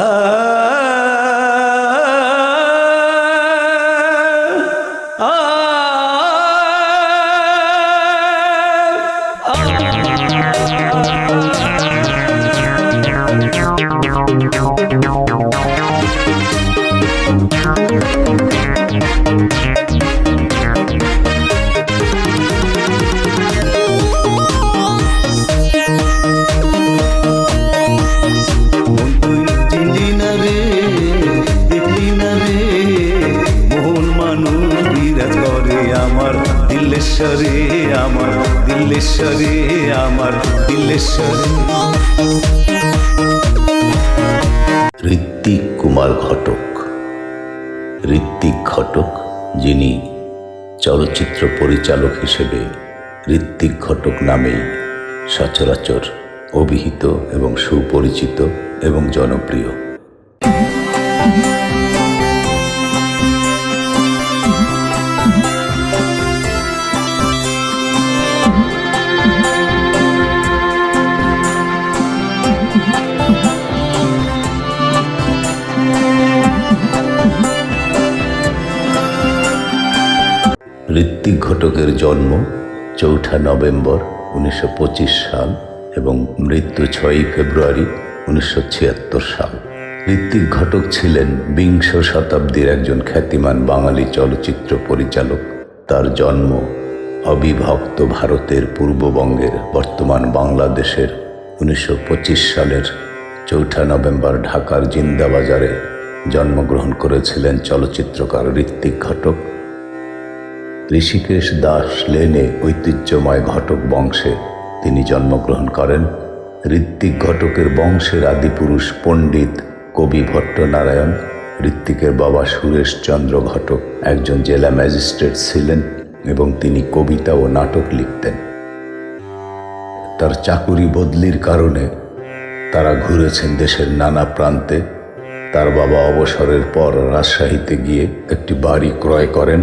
Ah দিল্লেশ্বরে আমার দিল্লেশ্বরে আমার দিল্লেশ্বরে ঋত্বিক কুমার ঘটক। ঋত্বিক ঘটক যিনি চলচ্চিত্র পরিচালক হিসেবে ঋত্বিক ঘটক নামেই সচরাচর অভিহিত এবং সুপরিচিত এবং জনপ্রিয়। ঋত্বিক ঘটকের জন্ম চৌঠা নভেম্বর উনিশশো পঁচিশ সাল এবং মৃত্যু ছয়ই ফেব্রুয়ারি উনিশশো ছিয়াত্তর সাল। ঋত্বিক ঘটক ছিলেন বিংশ শতাব্দীর একজন খ্যাতিমান বাঙালি চলচ্চিত্র পরিচালক। তার জন্ম অবিভক্ত ভারতের পূর্ববঙ্গের বর্তমান বাংলাদেশের উনিশশো পঁচিশ সালের চৌঠা নভেম্বর ঢাকার জিন্দাবাজারে জন্মগ্রহণ করেছিলেন চলচ্চিত্রকার ঋত্বিক ঘটক। ঋষিকেশ দাস লেনে ঐতিহ্যময় ঘটক বংশে তিনি জন্মগ্রহণ করেন। ঋত্বিক ঘটকের বংশের আদিপুরুষ পণ্ডিত কবি ভট্টনারায়ণ, ঋত্বিকের বাবা সুরেশচন্দ্র ঘটক একজন জেলা ম্যাজিস্ট্রেট ছিলেন এবং তিনি কবিতা ও নাটক লিখতেন। তার চাকুরি বদলির কারণে তারা ঘুরেছেন দেশের নানা প্রান্তে। তার বাবা অবসরের পর রাজশাহীতে গিয়ে একটি বাড়ি ক্রয় করেন।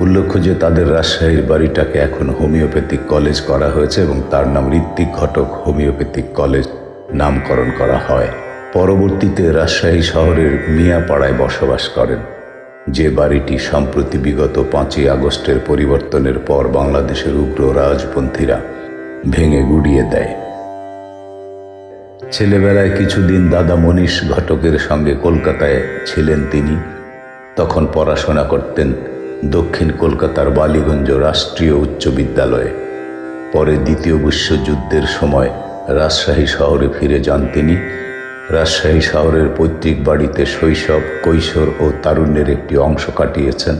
উল্লেখ্য যে তাদের রাজশাহীর বাড়িটাকে এখন হোমিওপ্যাথিক কলেজ করা হয়েছে এবং তার নাম ঋত্বিক ঘটক হোমিওপ্যাথিক কলেজ নামকরণ করা হয়। পরবর্তীতে রাজশাহী শহরের মিয়াপাড়ায় বসবাস করেন। যে বাড়িটি সম্প্রতি বিগত পাঁচই আগস্টের পরিবর্তনের পর বাংলাদেশের উগ্র রাজপন্থীরা ভেঙে গুড়িয়ে দেয়। ছেলেবেলায় কিছুদিন দাদা মনীষ ঘটকের সঙ্গে কলকাতায় ছিলেন তিনি। তখন পড়াশোনা করতেন দক্ষিণ কলকাতার বালিগঞ্জ রাষ্ট্রীয় উচ্চ বিদ্যালয়ে। পরে দ্বিতীয় বিশ্বযুদ্ধের সময় রাজশাহী শহরে ফিরে যান তিনি। রাজশাহী শহরের পৈতৃক বাড়িতে শৈশব, কৈশোর ও তারুণ্যের একটি অংশ কাটিয়েছেন।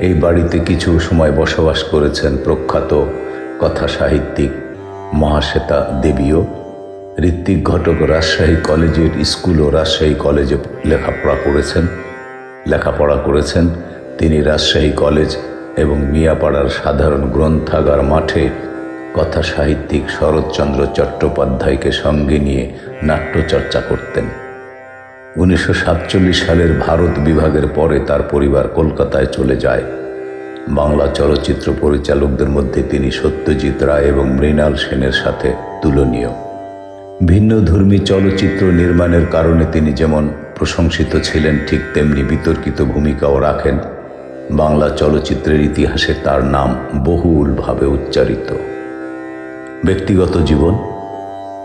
এই বাড়িতে কিছু সময় বসবাস করেছেন প্রখ্যাত কথা সাহিত্যিক মহাশ্বেতা দেবীও। ঋত্বিক ঘটক রাজশাহী কলেজের স্কুল ও রাজশাহী কলেজে লেখাপড়া করেছেন। লেখাপড়া করেছেন। তিনি রাজশাহী কলেজ এবং মিয়াপাড়ার সাধারণ গ্রন্থাগার মাঠে কথা সাহিত্যিক শরৎচন্দ্র চট্টোপাধ্যায়কে সঙ্গে নিয়ে নাট্যচর্চা করতেন। উনিশশো সাতচল্লিশ সালের ভারত বিভাগের পরে তার পরিবার কলকাতায় চলে যায়। বাংলা চলচ্চিত্র পরিচালকদের মধ্যে তিনি সত্যজিৎ রায় এবং মৃণাল সেনের সাথে তুলনীয়। ভিন্নধর্মী চলচ্চিত্র নির্মাণের কারণে তিনি যেমন প্রশংসিত ছিলেন, ঠিক তেমনি বিতর্কিত ভূমিকাও রাখেন। বাংলা চলচ্চিত্রের ইতিহাসে তার নাম বহুলভাবে উচ্চারিত। ব্যক্তিগত জীবন,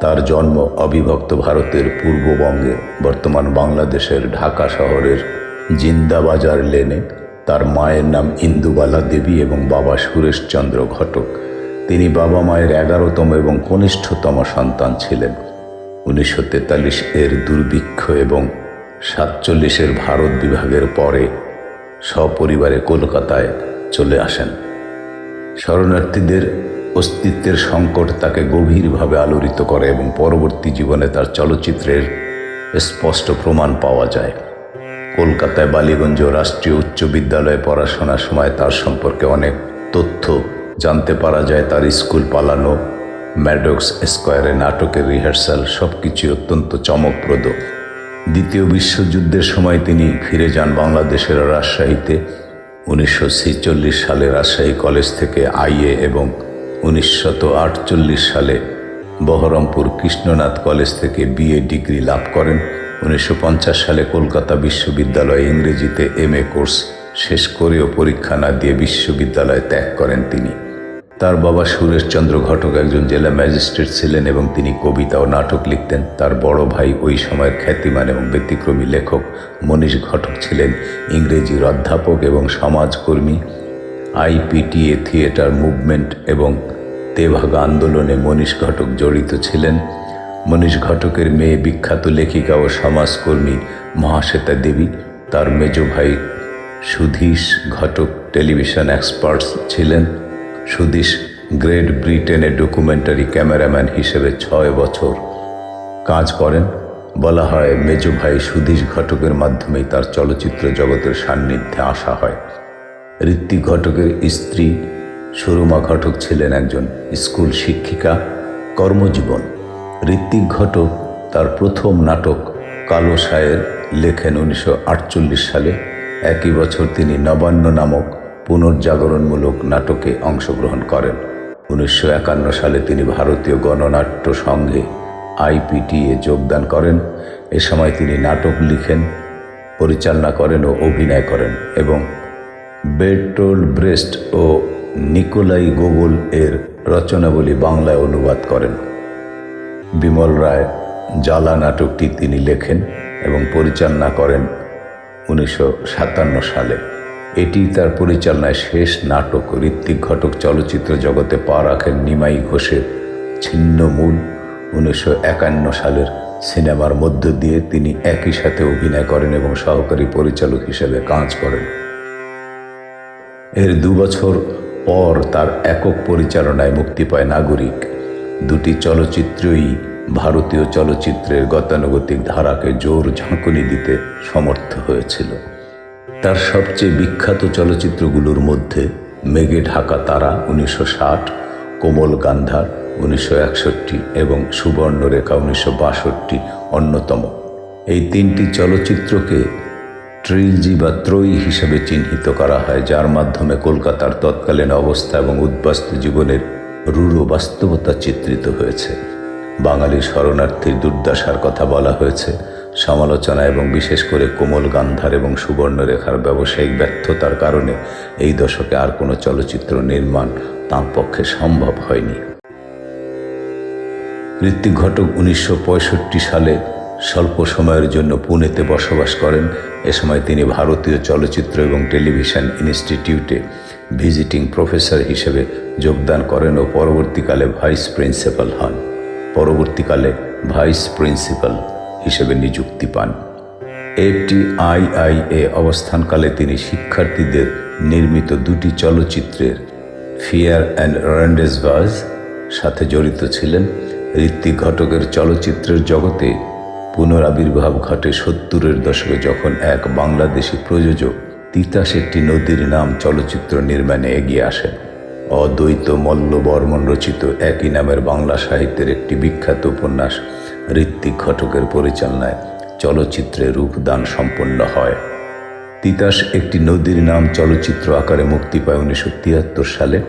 তার জন্ম অবিভক্ত ভারতের পূর্ববঙ্গে, বর্তমান বাংলাদেশের ঢাকা শহরের জিন্দাবাজার লেনে তার মায়ের নাম ইন্দুবালা দেবী এবং বাবা সুরেশচন্দ্র ঘটক। তিনি বাবা মায়ের এগারোতম এবং কনিষ্ঠতম সন্তান ছিলেন। উনিশশো তেতাল্লিশ এর দুর্ভিক্ষ এবং সাতচল্লিশের ভারত বিভাগের পরে সপরিবারে কলকাতায় চলে আসেন। শরণার্থীদের অস্তিত্বের সংকট তাকে গভীরভাবে আলোড়িত করে এবং পরবর্তী জীবনে তার চলচ্চিত্রের স্পষ্ট প্রমাণ পাওয়া যায়। কলকাতায় বালিগঞ্জ রাষ্ট্রীয় উচ্চ বিদ্যালয়ে পড়াশোনার সময় তার সম্পর্কে অনেক তথ্য জানতে পারা যায়। তার স্কুল পালানো ম্যাডক্স স্কোয়ারে নাটকের রিহার্সাল সব কিছুই অত্যন্ত চমকপ্রদ। দ্বিতীয় বিশ্বযুদ্ধের সময় তিনি ফিরে যান বাংলাদেশের রাজশাহীতে। উনিশশো ছেচল্লিশ সালে রাজশাহী কলেজ থেকে আইএ এবং উনিশশত সালে বহরমপুর কৃষ্ণনাথ কলেজ থেকে বিএ ডিগ্রি লাভ করেন। উনিশশো পঞ্চাশ সালে কলকাতা বিশ্ববিদ্যালয়ে ইংরেজিতে এম কোর্স শেষ করেও পরীক্ষা না দিয়ে বিশ্ববিদ্যালয় ত্যাগ করেন তিনি। তার বাবা সুরেশচন্দ্র ঘটক একজন জেলা ম্যাজিস্ট্রেট ছিলেন এবং তিনি কবিতা ও নাটক লিখতেন। তার বড় ভাই ওই সময়ের খ্যাতিমান এবং ব্যতিক্রমী লেখক মনীষ ঘটক ছিলেন। ইংরেজির অধ্যাপক এবং সমাজকর্মী, আইপিটিএ থিয়েটার মুভমেন্ট এবং তেভাগা আন্দোলনে মনীষ ঘটক জড়িত ছিলেন। মনীষ ঘটকের মেয়ে বিখ্যাত লেখিকা ও সমাজকর্মী মহাশ্বেতা দেবী, তার মেজ ভাই সুধীশ ঘটক টেলিভিশন এক্সপার্টস ছিলেন। সুধীশ গ্রেট ব্রিটেনে ডকুমেন্টারি ক্যামেরাম্যান হিসেবে ছয় বছর কাজ করেন। বলা হয়, মেজ ভাই সুধীশ ঘটকের মাধ্যমেই তার চলচ্চিত্র জগতের সান্নিধ্যে আসা হয়। ঋত্বিক ঘটকের স্ত্রী সুরমা ঘটক ছিলেন একজন স্কুল শিক্ষিকা, কর্মজীবন। ঋত্বিক ঘটক তার প্রথম নাটক কালো সায়ের লেখেন উনিশশো আটচল্লিশ সালে। একই বছর তিনি নবান্ন নামক পুনর্জাগরণমূলক নাটকে অংশগ্রহণ করেন। উনিশশো একান্ন সালে তিনি ভারতীয় গণনাট্য সংঘে আইপিটিএ যোগদান করেন। এ সময় তিনি নাটক লিখেন, পরিচালনা করেন ও অভিনয় করেন এবং বেটোল ব্রেস্ট ও নিকোলাই গোগল এর রচনাবলী বাংলায় অনুবাদ করেন। বিমল রায় জ্বালা নাটকটি তিনি লেখেন এবং পরিচালনা করেন উনিশশো সাতান্ন সালে। এটি তার পরিচালনায় শেষ নাটক ঋত্বিক ঘটক চলচ্চিত্র জগতে পা রাখেন নিমাই ঘোষের ছিন্নমূল। উনিশশো একান্ন সালের সিনেমার মধ্য দিয়ে তিনি একই সাথে অভিনয় করেন এবং সহকারী পরিচালক হিসেবে কাজ করেন। এর দুবছর পর তার একক পরিচালনায় মুক্তি পায় নাগরিক। দুটি চলচ্চিত্রই ভারতীয় চলচ্চিত্রের গতানুগতিক ধারাকে জোর ঝাঁকুনি দিতে সমর্থ হয়েছিল। তার সবচেয়ে বিখ্যাত চলচ্চিত্রগুলোর মধ্যে মেঘে ঢাকা তারা উনিশশো ষাট, কোমল গান্ধার উনিশশো একষট্টি এবং সুবর্ণরেখা উনিশশো বাষট্টি অন্যতম। এই তিনটি চলচ্চিত্রকে ট্রিলজি বা ত্রয়ী হিসেবে চিহ্নিত করা হয়, যার মাধ্যমে কলকাতার তৎকালীন অবস্থা এবং উদ্বাস্তু জীবনের রূঢ় বাস্তবতা চিত্রিত হয়েছে। বাঙালি শরণার্থীর দুর্দশার কথা বলা হয়েছে সমালোচনা এবং বিশেষ করে কোমল গান্ধার এবং সুবর্ণরেখার ব্যবসায়িক ব্যর্থতার কারণে এই দশকে আর কোনো চলচ্চিত্র নির্মাণ তাঁর পক্ষে সম্ভব হয়নি। ঋত্বিক ঘটক উনিশশো পঁয়ষট্টি সালে স্বল্প সময়ের জন্য পুনেতে বসবাস করেন। এ সময় তিনি ভারতীয় চলচ্চিত্র এবং টেলিভিশন ইনস্টিটিউটে ভিজিটিং প্রফেসর হিসেবে যোগদান করেন ও পরবর্তীকালে ভাইস প্রিন্সিপাল হন। পরবর্তীকালে ভাইস প্রিন্সিপাল। হিসেবে নিযুক্তি পান। এফটি আইআইএ অবস্থানকালে তিনি শিক্ষার্থীদের নির্মিত দুটি চলচ্চিত্রের ফিয়ার অ্যান্ড র্যান্ডেসভাজ সাথে জড়িত ছিলেন। ঋত্বিক ঘটকের চলচ্চিত্রের জগতে পুনরাবির্ভাব ঘটে সত্তরের দশকে যখন এক বাংলাদেশি প্রযোজক তিতাস একটি নদীর নাম চলচ্চিত্র নির্মাণে এগিয়ে আসেন। অদ্বৈত মল্ল বর্মন রচিত একই নামের বাংলা সাহিত্যের একটি বিখ্যাত উপন্যাস ঋত্বিক ঘটকের পরিচালনায় চলচ্চিত্রে রূপদান সম্পন্ন হয়। তিতাস একটি নদীর নাম চলচ্চিত্র আকারে মুক্তি পায় উনিশশো তিয়াত্তর সালে।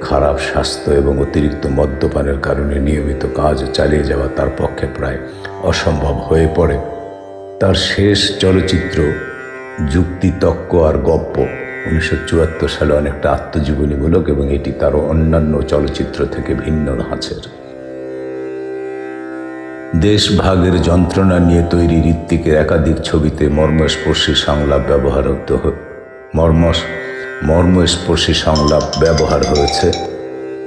খারাপ স্বাস্থ্য এবং অতিরিক্ত মদ্যপানের কারণে নিয়মিত কাজ চালিয়ে যাওয়া তার পক্ষে প্রায় অসম্ভব হয়ে পড়ে। তার শেষ চলচ্চিত্র যুক্তিতক্ক আর গপ্প উনিশশো চুয়াত্তর সালে অনেকটা আত্মজীবনীমূলক এবং এটি তারও অন্যান্য চলচ্চিত্র থেকে ভিন্ন ধাঁচের। দেশভাগের যন্ত্রণা নিয়ে তৈরি ঋত্বিকের একাধিক ছবিতে মর্মস্পর্শী সংলাপ ব্যবহার মর্মস মর্মস্পর্শী সংলাপ ব্যবহার হয়েছে।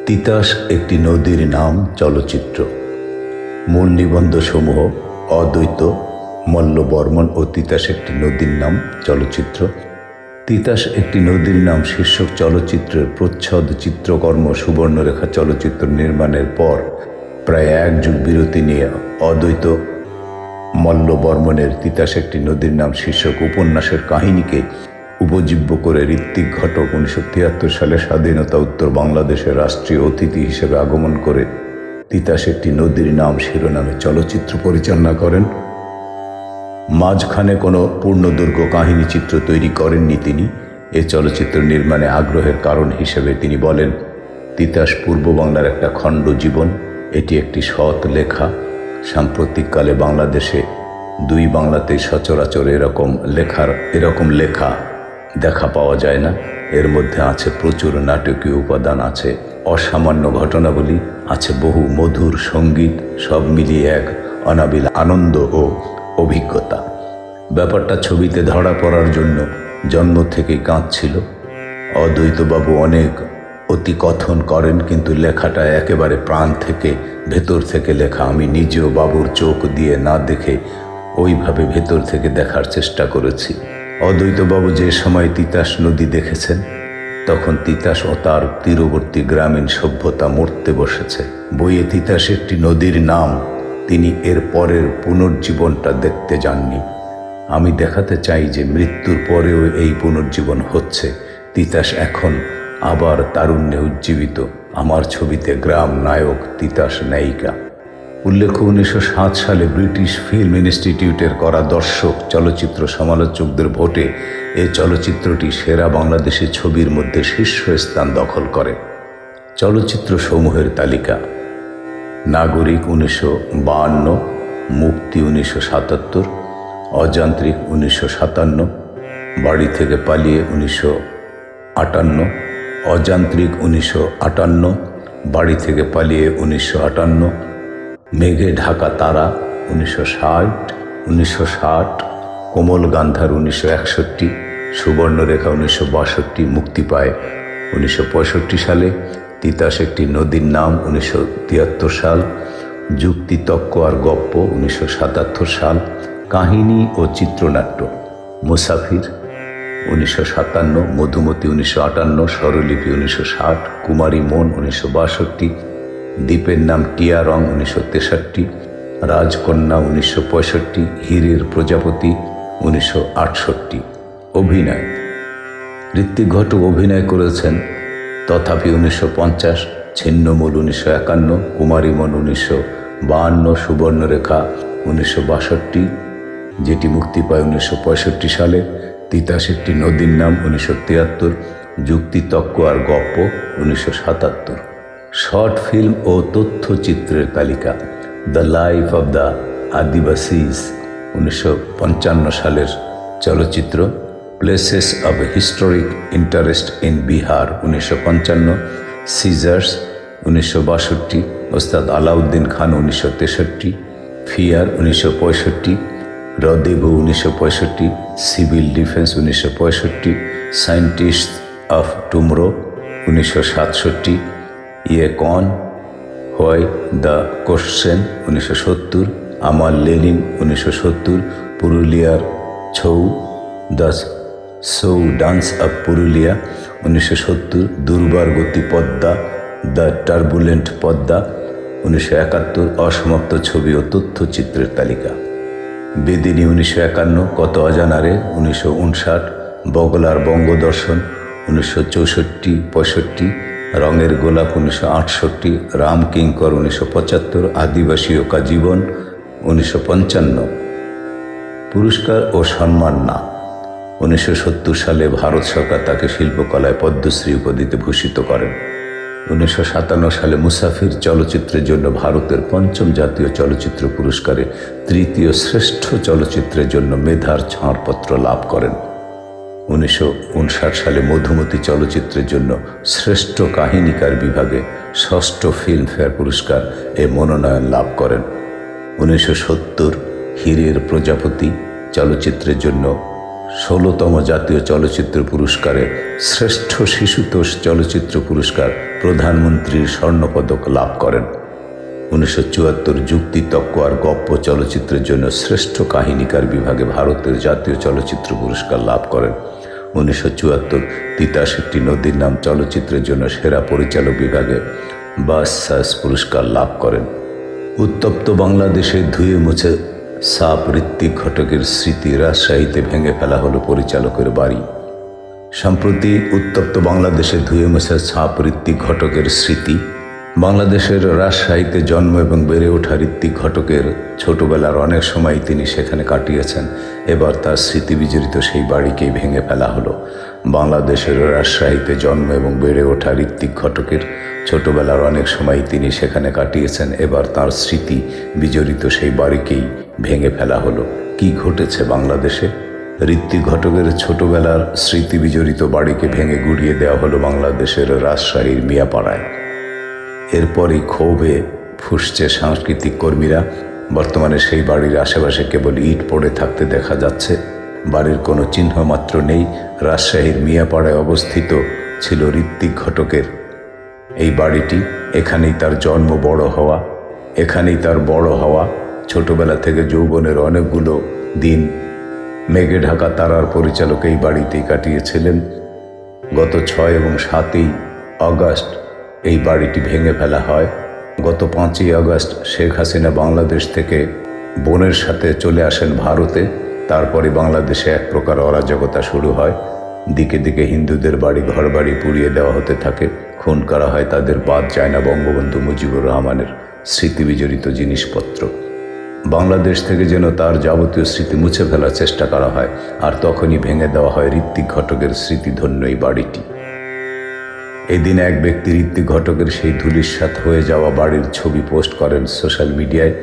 তিতাস একটি নদীর নাম চলচ্চিত্র। মূল নিবন্ধসমূহ অদ্বৈত, মল্লবর্মন ও তিতাস একটি নদীর নাম চলচ্চিত্র। তিতাস একটি নদীর নাম শীর্ষক চলচ্চিত্রের প্রচ্ছদ চিত্রকর্ম সুবর্ণরেখা চলচ্চিত্র নির্মাণের পর প্রায় এক যুগ বিরতি নিয়ে অদ্বৈত মল্ল বর্মনের তিতাস একটি নদীর নাম শীর্ষক উপন্যাসের কাহিনীকে উপজীব্য করে ঋত্বিক ঘটক উনিশশো তিয়াত্তর সালে স্বাধীনতা উত্তর বাংলাদেশের রাষ্ট্রীয় অতিথি হিসেবে আগমন করে তিতাস একটি নদীর নাম শিরোনামে চলচ্চিত্র পরিচালনা করেন। মাঝখানে কোনো পূর্ণদৈর্ঘ্য কাহিনী চিত্র তৈরি করেননি তিনি। এ চলচ্চিত্র নির্মাণে আগ্রহের কারণ হিসেবে তিনি বলেন, তিতাস পূর্ব বাংলার একটা খণ্ড জীবন এটি একটি সৎ লেখা। সাম্প্রতিককালে বাংলাদেশে দুই বাংলাতে সচরাচর এরকম লেখার, এরকম লেখা দেখা পাওয়া যায় না। এর মধ্যে আছে প্রচুর নাটকীয় উপাদান, আছে অসামান্য ঘটনাবলী, আছে বহু মধুর সংগীত, সব মিলিয়ে এক অনাবিল আনন্দ ও অভিজ্ঞতা। ব্যাপারটা ছবিতে ধরা পড়ার জন্য জন্ম থেকেই কাঁদছিল। অদ্বৈতবাবু অনেক অতি কথন করেন, কিন্তু লেখাটা একেবারে প্রাণ থেকে, ভেতর থেকে লেখা। আমি নিজেও বাবুর চোখ দিয়ে না দেখে ওইভাবে ভেতর থেকে দেখার চেষ্টা করেছি। অদ্বৈতবাবু যে সময় তিতাস নদী দেখেছেন, তখন তিতাস ও তার তীরবর্তী গ্রামীণ সভ্যতা মরতে বসেছে। বইয়ে তিতাস একটি নদীর নাম, তিনি এর পরের পুনর্জীবনটা দেখতে যাননি। আমি দেখাতে চাই যে মৃত্যুর পরেও এই পুনর্জীবন হচ্ছে। তিতাস এখন আবার তারুণ্যে উজ্জীবিত। আমার ছবিতে গ্রাম নায়ক তিতাস নায়িকা। উল্লেখ্য, উনিশশো সাত সালে ব্রিটিশ ফিল্ম ইনস্টিটিউটের করা দর্শক চলচ্চিত্র সমালোচকদের ভোটে এ চলচ্চিত্রটি সেরা বাংলাদেশি ছবির মধ্যে শীর্ষস্থান দখল করে। চলচ্চিত্র সমূহের তালিকা। নাগরিক উনিশশো বাহান্ন, মুক্তি উনিশশো সাতাত্তর, অযান্ত্রিক উনিশশো সাতান্ন, বাড়ি থেকে পালিয়ে উনিশশো আটান্ন অযান্ত্রিক উনিশশো আটান্ন, বাড়ি থেকে পালিয়ে উনিশশো আটান্ন, মেঘে ঢাকা তারা উনিশশো ষাট উনিশশো ষাট, কোমল গান্ধার উনিশশো একষট্টি, সুবর্ণরেখা উনিশশো বাষট্টি, মুক্তি পায় উনিশশো পঁয়ষট্টি সালে, তিতাস একটি নদীর নাম উনিশশো তিয়াত্তর সাল, যুক্তি তক্ক আর গপ্প উনিশশো সাতাত্তর সাল, কাহিনী ও চিত্রনাট্য, মুসাফির উনিশশো সাতান্ন, মধুমতি উনিশশো আটান্ন, স্বরলিপি উনিশশো ষাট, কুমারী মন উনিশশো বাষট্টি, দ্বীপের নাম টিয়া রং উনিশশো তেষট্টি, রাজকন্যা উনিশশো পঁয়ষট্টি, হীরের প্রজাপতি উনিশশো আটষট্টি। অভিনয়। ঋত্বিক ঘটক অভিনয় করেছেন, তথাপি উনিশশো পঞ্চাশ, ছিন্নমূল উনিশশো একান্ন কুমারীমন উনিশশো বাহান্ন, সুবর্ণরেখা উনিশশো বাষট্টি, যেটি মুক্তি পায় উনিশশো পঁয়ষট্টি সালে। তিতাস একটি নদীর নাম উনিশশো তিয়াত্তর, যুক্তিতক্ক আর গপ্প উনিশশো সাতাত্তর। শর্ট ফিল্ম ও তথ্যচিত্রের তালিকা, the life of the Adivasis, উনিশশো পঞ্চান্ন সালের চলচ্চিত্র, places of historic interest in Bihar, উনিশশো পঞ্চান্ন। সিজার্স, উনিশশো বাষট্টি। ওস্তাদ আলাউদ্দিন খান, উনিশশো তেষট্টি। ফিয়ার, উনিশশো পঁয়ষট্টি। রদেবু উনিশশো পঁয়ষট্টি, সিভিল ডিফেন্স উনিশশো পঁয়ষট্টি, সায়েন্টিস্ট অফ টুমরো উনিশশো সাতষট্টি ইয়ে কন হয় দ্য কোশ্চেন উনিশশো সত্তর, আমার লেনিন উনিশশো সত্তর, পুরুলিয়ার Chhau the Chhau dance of Purulia উনিশশো সত্তর, দুর্বার গতি পদ্মা দ্য টার্বুলেন্ট পদ্মা উনিশশো একাত্তর, অসমাপ্ত ছবি ও তথ্যচিত্রের তালিকা। বেদিনী উনিশশো একান্ন, কত অজানারে? উনিশশো উনষাট, বগলার বঙ্গদর্শন, উনিশশো চৌষট্টি, পঁয়ষট্টি, রঙের গোলাপ উনিশশো আটষট্টি, রাম কিঙ্কর উনিশশো পঁচাত্তর, আদিবাসী ওকা জীবন উনিশশো পঞ্চান্ন। পুরস্কার ও সম্মান না। উনিশশো সত্তর সালে ভারত সরকার তাকে শিল্পকলায় পদ্মশ্রী উপাধিতে ভূষিত করেন। উনিশশো সাতান্ন সালে মুসাফির চলচ্চিত্রের জন্য ভারতের পঞ্চম জাতীয় চলচ্চিত্র পুরস্কারে তৃতীয় শ্রেষ্ঠ চলচ্চিত্রের জন্য মেধার ছাড়পত্র লাভ করেন। উনিশশো উনষাট সালে মধুমতি চলচ্চিত্রের জন্য শ্রেষ্ঠ কাহিনীকার বিভাগে ষষ্ঠ ফিল্মফেয়ার পুরস্কার এ মনোনয়ন লাভ করেন। উনিশশো সত্তর হীরের প্রজাপতি চলচ্চিত্রের জন্য ষোলোতম জাতীয় চলচ্চিত্র পুরস্কারে শ্রেষ্ঠ শিশুতোষ চলচ্চিত্র পুরস্কার প্রধানমন্ত্রীর স্বর্ণপদক লাভ করেন। উনিশশো চুয়াত্তর যুক্তি তক্ক আর গপ্প চলচ্চিত্রের জন্য শ্রেষ্ঠ কাহিনীকার বিভাগে ভারতের জাতীয় চলচ্চিত্র পুরস্কার লাভ করেন। উনিশশো চুয়াত্তর তিতাস একটি নদীর নাম চলচ্চিত্রের জন্য সেরা পরিচালক বিভাগে বাসাস পুরস্কার লাভ করেন। উত্তপ্ত বাংলাদেশে ধুয়ে মুছে সাপ ঋত্বিক ঘটকের স্মৃতি রাজশাহীতে ভেঙে ফেলা হলো পরিচালকের বাড়ি। সম্প্রতি উত্তপ্ত বাংলাদেশে ধুয়ে মুছে সাপ ঋত্বিক ঘটকের স্মৃতি, বাংলাদেশের রাজশাহীতে জন্ম এবং বেড়ে ওঠা ঋত্বিক ঘটকের ছোটবেলার অনেক সময় তিনি সেখানে কাটিয়েছেন। এবার তার স্মৃতি বিজড়িত সেই বাড়িকেই ভেঙে ফেলা হলো। বাংলাদেশের রাজশাহীতে জন্ম এবং বেড়ে ওঠা ঋত্বিক ঘটকের ছোটবেলার অনেক সময় তিনি সেখানে কাটিয়েছেন। এবার তার স্মৃতি বিজড়িত সেই বাড়িকেই ভেঙে ফেলা হলো। কি ঘটেছে বাংলাদেশে? ঋত্বিক ঘটকের ছোটবেলার স্মৃতি বিজড়িত বাড়িকে ভেঙে গুড়িয়ে দেওয়া হলো বাংলাদেশের রাজশাহীর মিয়াপাড়ায়। এরপরই ক্ষোভে ফুসছে সাংস্কৃতিক কর্মীরা। বর্তমানে সেই বাড়ির আশেপাশে কেবল ইট পড়ে থাকতে দেখা যাচ্ছে। বাড়ির কোনো চিহ্ন মাত্র নেই। রাজশাহীর মিয়াপাড়ায় অবস্থিত ছিল ঋত্বিক ঘটকের। এই বাড়িটি এখানেই তার জন্ম বড় হওয়া, এখানেই তার বড় হওয়া। ছোটবেলা থেকে যৌবনের অনেকগুলো দিন মেঘে ঢাকা তারার পরিচালক এই বাড়িতেই কাটিয়েছিলেন। গত ছয় এবং সাতই আগস্ট এই বাড়িটি ভেঙে ফেলা হয়। গত পাঁচই আগস্ট শেখ হাসিনা বাংলাদেশ থেকে বোনের সাথে চলে আসেন ভারতে। তারপরে বাংলাদেশে এক প্রকার অরাজকতা শুরু হয়। দিকে দিকে হিন্দুদের বাড়ি ঘর বাড়ি পুড়িয়ে দেওয়া হতে থাকে। খুন করা হয় তাদের বাদ যায় না বঙ্গবন্ধু মুজিবুর রহমানের স্মৃতিবিজড়িত জিনিসপত্র। বাংলাদেশ থেকে যেন তার যাবতীয় স্মৃতি মুছে ফেলার চেষ্টা করা হয়, আর তখনই ভেঙে দেওয়া হয় ঋত্বিক ঘটকের স্মৃতিধন্য এই বাড়িটি। এদিন এক ব্যক্তি ঋত্বিক ঘটকের সেই ধুলির ধুলিস্বাত হয়ে যাওয়া বাড়ির ছবি পোস্ট করেন সোশ্যাল মিডিয়ায়।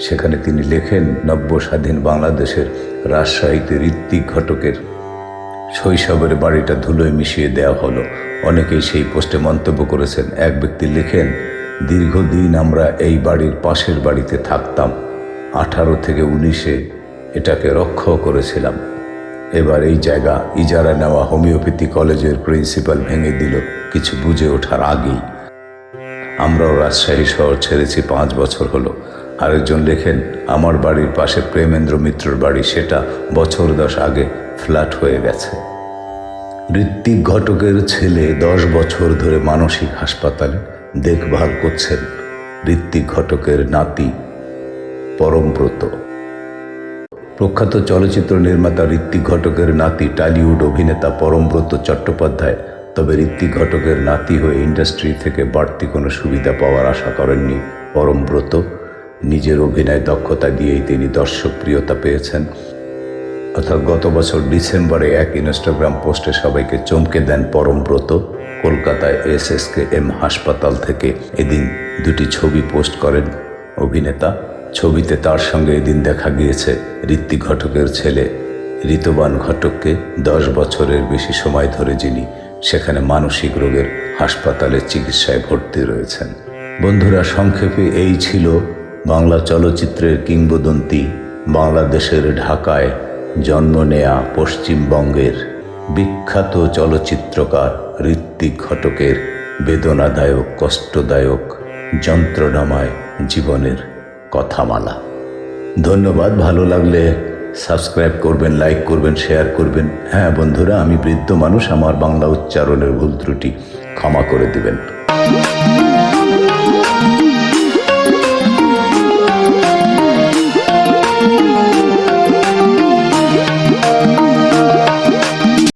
সেখানে তিনি লেখেন নব্য স্বাধীন বাংলাদেশের রাজশাহীতে ঋত্বিক ঘটকের শৈশবের বাড়িটা ধুলোয় মিশিয়ে দেওয়া হলো। অনেকেই সেই পোস্টে মন্তব্য করেছেন। এক ব্যক্তি লেখেন, দীর্ঘদিন আমরা এই বাড়ির পাশের বাড়িতে থাকতাম। আঠারো থেকে উনিশে এটাকে রক্ষাও করেছিলাম। এবার এই জায়গা ইজারা নেওয়া হোমিওপ্যাথি কলেজের প্রিন্সিপাল ভেঙে দিল কিছু বুঝে ওঠার আগেই। আমরাও রাজশাহী শহর ছেড়েছি পাঁচ বছর হলো। আরেকজন লেখেন, আমার বাড়ির পাশে প্রেমেন্দ্র মিত্রর বাড়ি, সেটা বছর দশ আগে ফ্ল্যাট হয়ে গেছে। ঋত্বিক ঘটকের ছেলে দশ বছর ধরে মানসিক হাসপাতালে দেখভাল করছেন ঋত্বিক ঘটকের নাতি পরমব্রত প্রখ্যাত চলচ্চিত্র নির্মাতা ঋত্বিক ঘটকের নাতি টালিউড অভিনেতা পরমব্রত চট্টোপাধ্যায় তবে ঋত্বিক ঘটকের নাতি হয়ে ইন্ডাস্ট্রি থেকে বাড়তি কোনো সুবিধা পাওয়ার আশা করেননি পরমব্রত নিজের অভিনয় দক্ষতা দিয়েই তিনি দর্শক প্রিয়তা পেয়েছেন। অর্থাৎ গত বছর ডিসেম্বরে এক ইনস্টাগ্রাম পোস্টে সবাইকে চমকে দেন পরমব্রত কলকাতায় এস এস কে এম হাসপাতাল থেকে এদিন দুটি ছবি পোস্ট করেন অভিনেতা। ছবিতে তার সঙ্গে এদিন দেখা গিয়েছে ঋত্বিক ঘটকের ছেলে। ঋতবান ঘটককে দশ বছরের বেশি সময় ধরে যিনি সেখানে মানসিক রোগের হাসপাতালে চিকিৎসায় ভর্তি রয়েছেন। বন্ধুরা, সংক্ষেপে এই ছিল বাংলা চলচ্চিত্রের কিংবদন্তি বাংলাদেশের ঢাকায় জন্ম নেয়া পশ্চিমবঙ্গের বিখ্যাত চলচ্চিত্রকার ঋত্বিক ঘটকের বেদনাদায়ক, কষ্টদায়ক যন্ত্রণাময় জীবনের কথামালা। ধন্যবাদ, ভালো লাগলে সাবস্ক্রাইব করবেন, লাইক করবেন, শেয়ার করবেন। হ্যাঁ বন্ধুরা, আমি বৃদ্ধ মানুষ, আমার বাংলা উচ্চারণের ভুল ত্রুটি ক্ষমা করে দিবেন।